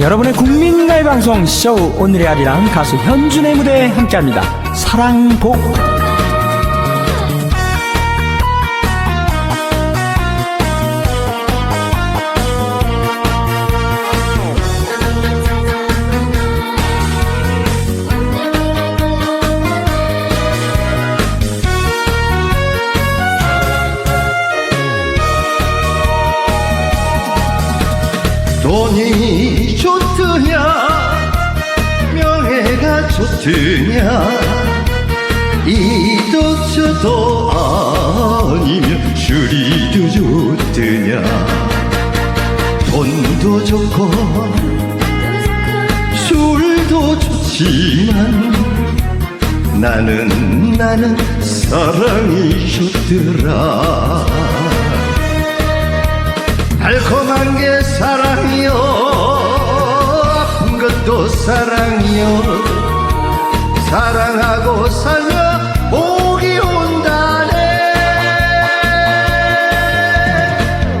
여러분의 국민가요 방송 쇼 오늘의 아리랑 가수 현준의 무대에 함께합니다. 사랑복 좋드냐? 이도 저도 아니면 술이도 좋드냐? 돈도 좋고 술도 좋지만 나는 나는 사랑이 좋더라. 달콤한 게 사랑이요 아픈 것도 사랑이요 사랑하고 살면 복이 온다네.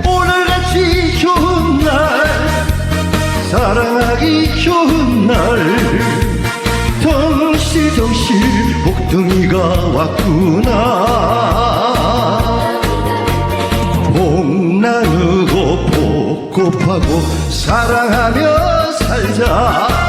오늘같이 좋은 날 사랑하기 좋은 날. 덩실덩실 복덩이가 왔구나. 복 나누고 복곱하고 사랑하며 살자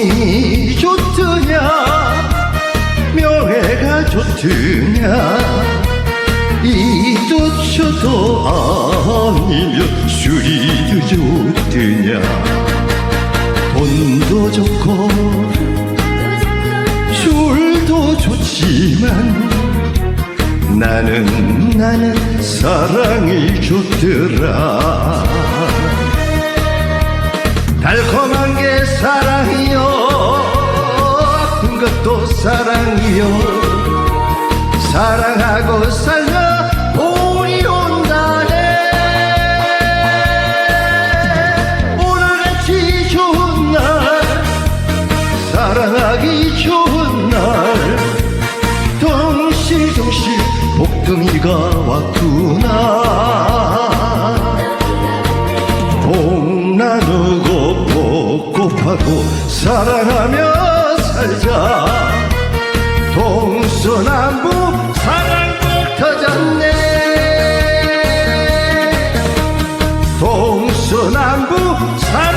돈이 좋드냐? 명예가 좋드냐? 이도 저도 아니면 술이도 좋드냐? 돈도 좋고 술도 좋지만 나는 나는 사랑이 좋더라. 달콤한 게 것도 사랑이요 사랑하고 살면 복이 온다네. 오늘같이 좋은 날 사랑하기 좋은 날 덩실덩실 복덩이가 왔구나. 복 나누고 복곱하고 사랑하며 살자 동서남북 사랑복 터졌네. 동서남북 사랑